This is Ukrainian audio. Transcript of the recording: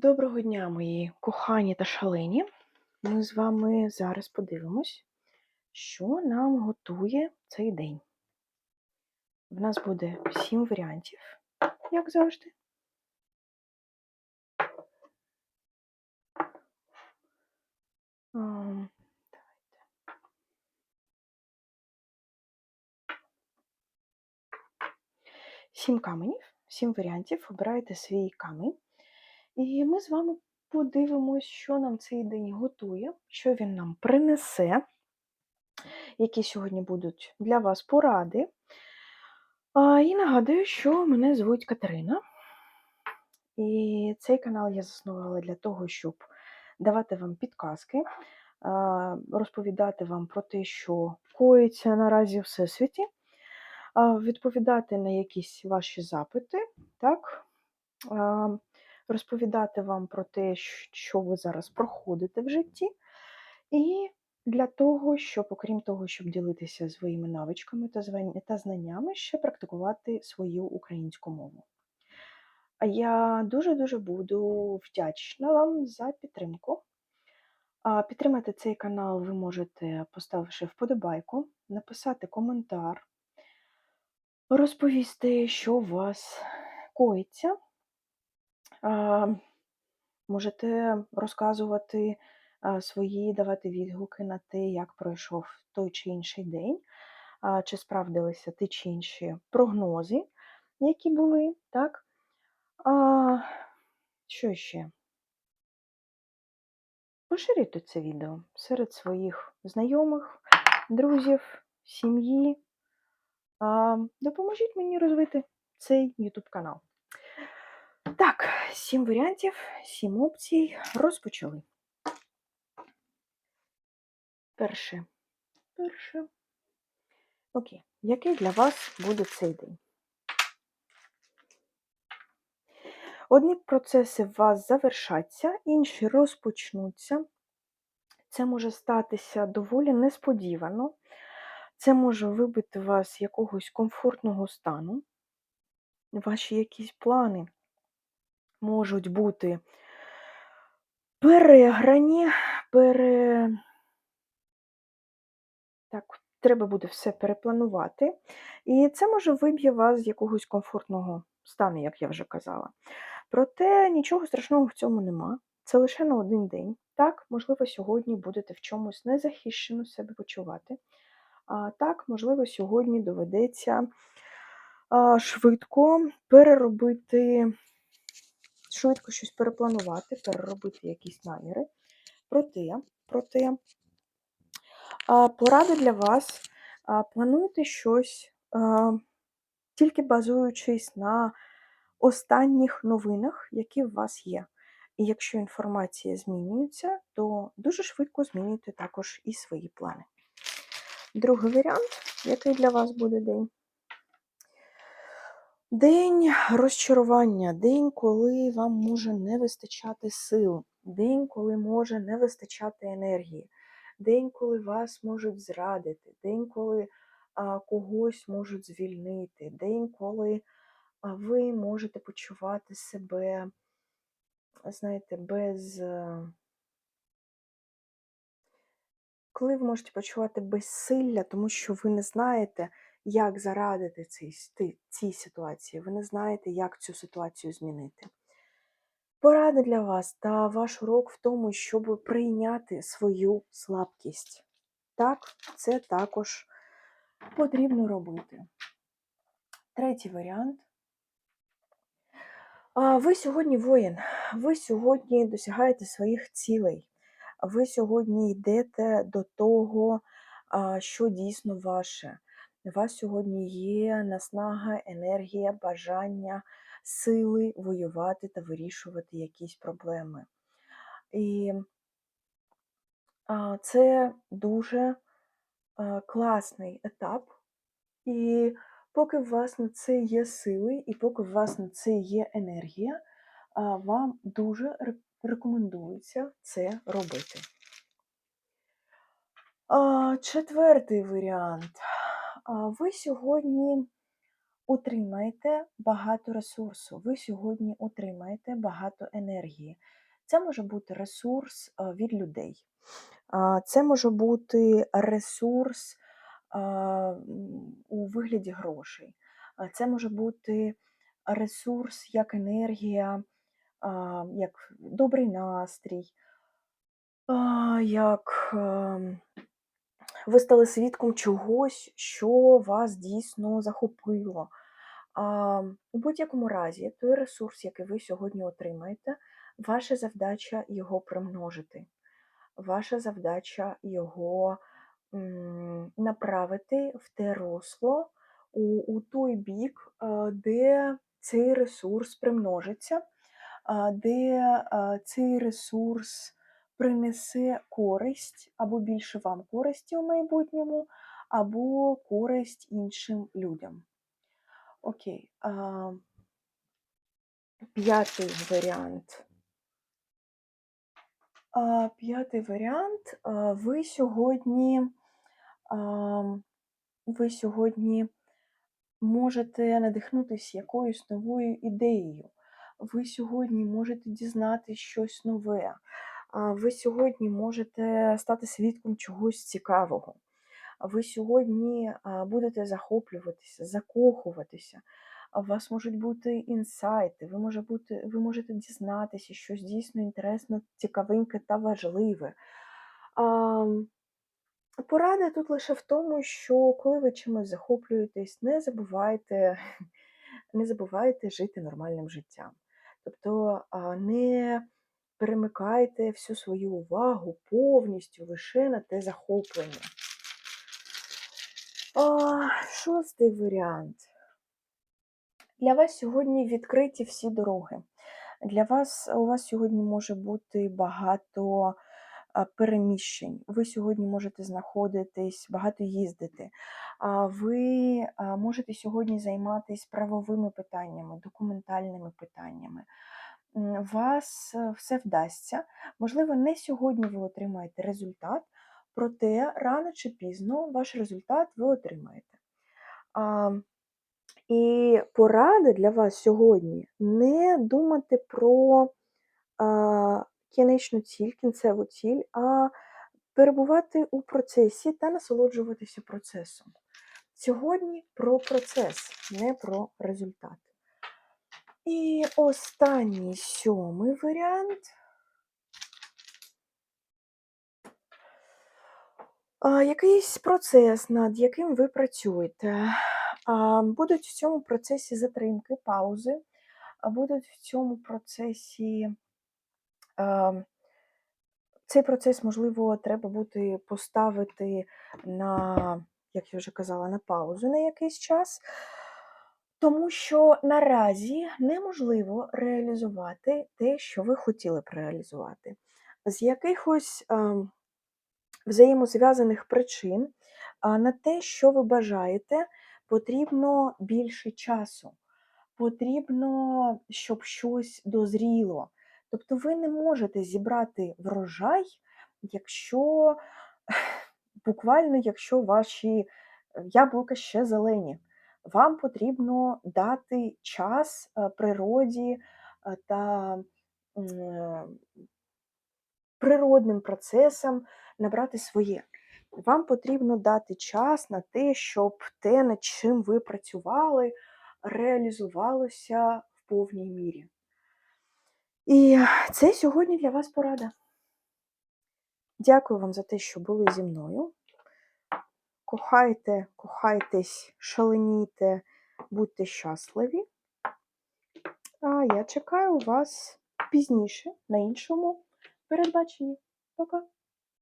Доброго дня, мої кохані та шалені. Ми з вами зараз подивимось, що нам готує цей день. В нас буде сім варіантів, як завжди. Сім каменів, сім варіантів. Обирайте свій камінь. І ми з вами подивимось, що нам цей день готує, що він нам принесе, які сьогодні будуть для вас поради. І нагадую, що мене звуть Катерина. І цей канал я заснувала для того, щоб давати вам підказки, розповідати вам про те, що коїться наразі в всесвіті, відповідати на якісь ваші запити, так? Розповідати вам про те, що ви зараз проходите в житті. І для того, щоб, окрім того, щоб ділитися своїми навичками та знаннями, ще практикувати свою українську мову. Я дуже-дуже буду вдячна вам за підтримку. Підтримати цей канал ви можете, поставивши вподобайку, написати коментар, розповісти, що у вас коїться. Можете розказувати свої, давати відгуки на те, як пройшов той чи інший день, чи справдилися ті чи інші прогнози, які були, так? А, що ще? Поширюйте це відео серед своїх знайомих, друзів, сім'ї. Допоможіть мені розвити цей YouTube канал. Сім варіантів, сім опцій. Розпочали. Перше. Перше. Окей. Який для вас буде цей день? Одні процеси у вас завершаться, інші розпочнуться. Це може статися доволі несподівано. Це може вибити вас з якогось комфортного стану. Ваші якісь плани можуть бути переграні, пере... Так, треба буде все перепланувати. І це може виб'є вас з якогось комфортного стану, як я вже казала. Проте нічого страшного в цьому нема. Це лише на один день. Так, можливо, сьогодні будете в чомусь незахищено себе почувати. А так, можливо, сьогодні доведеться швидко переробити, швидко щось перепланувати, переробити якісь наміри. Проте, проте порада для вас. Плануйте щось, тільки базуючись на останніх новинах, які в вас є. І якщо інформація змінюється, то дуже швидко змінюйте також і свої плани. Другий варіант, який для вас буде день. День розчарування, день, коли вам може не вистачати сил, день, коли може не вистачати енергії, день, коли вас можуть зрадити, день, коли а, когось можуть звільнити, день, коли а, ви можете почувати себе, знаєте, без. е, Коли ви можете почувати безсилля, тому що ви не знаєте, як зарадити цій, цій ситуації, ви не знаєте, як цю ситуацію змінити. Порада для вас та ваш урок в тому, щоб прийняти свою слабкість. Так, це також потрібно робити. Третій варіант. Ви сьогодні воїн, ви сьогодні досягаєте своїх цілей, ви сьогодні йдете до того, що дійсно ваше. У вас сьогодні є наснага, енергія, бажання, сили воювати та вирішувати якісь проблеми. І це дуже класний етап. І поки у вас на це є сили, і поки у вас на це є енергія, вам дуже рекомендується це робити. Четвертий варіант. Ви сьогодні отримаєте багато ресурсу, ви сьогодні отримаєте багато енергії. Це може бути ресурс від людей. Це може бути ресурс у вигляді грошей. Це може бути ресурс як енергія, як добрий настрій, як ем, ви стали свідком чогось, що вас дійсно захопило. А, У будь-якому разі, той ресурс, який ви сьогодні отримаєте, ваша завдача його примножити. Ваша завдача його м, направити в те русло, у, у той бік, де цей ресурс примножиться, де цей ресурс принесе користь або більше вам користі у майбутньому, або користь іншим людям. Окей. А, П'ятий варіант. А, П'ятий варіант. А, Ви сьогодні, а, ви сьогодні можете надихнутися якоюсь новою ідеєю. Ви сьогодні можете дізнатися щось нове. Ви сьогодні можете стати свідком чогось цікавого. Ви сьогодні будете захоплюватися, закохуватися. У вас можуть бути інсайти, ви, може бути, ви можете дізнатися щось дійсно інтересне, цікавеньке та важливе. А, Порада тут лише в тому, що коли ви чимось захоплюєтесь, не забувайте, не забувайте жити нормальним життям. Тобто не перемикайте всю свою увагу повністю лише на те захоплення. А, Шостий варіант. Для вас сьогодні відкриті всі дороги. Для вас у вас сьогодні може бути багато переміщень. Ви сьогодні можете знаходитись, багато їздити. Ви можете сьогодні займатися правовими питаннями, документальними питаннями. Вас е, все вдасться. Можливо, не сьогодні ви отримаєте результат, проте рано чи пізно ваш результат ви отримаєте. А, І порада для вас сьогодні не думати про а, кінечну ціль, кінцеву ціль, а перебувати у процесі та насолоджуватися процесом. Сьогодні про процес, не про результат. І останній сьомий варіант. Якийсь процес, над яким ви працюєте. Будуть в цьому процесі затримки, паузи, а будуть в цьому процесі. Цей процес, можливо, треба буде поставити на, як я вже казала, на паузу на якийсь час, тому що наразі неможливо реалізувати те, що ви хотіли б реалізувати. З якихось ем, взаємозв'язаних причин на те, що ви бажаєте, потрібно більше часу. Потрібно, щоб щось дозріло. Тобто ви не можете зібрати врожай, якщо буквально, якщо ваші е, яблука ще зелені. Вам потрібно дати час е, природі е, та природним процесам набрати своє. Вам потрібно дати час на те, щоб те, над чим ви працювали, реалізувалося в повній мірі. І це сьогодні для вас порада. Дякую вам за те, що були зі мною. Кохайте, кохайтесь, шаленійте, будьте щасливі. А я чекаю вас пізніше на іншому передбаченні. Пока!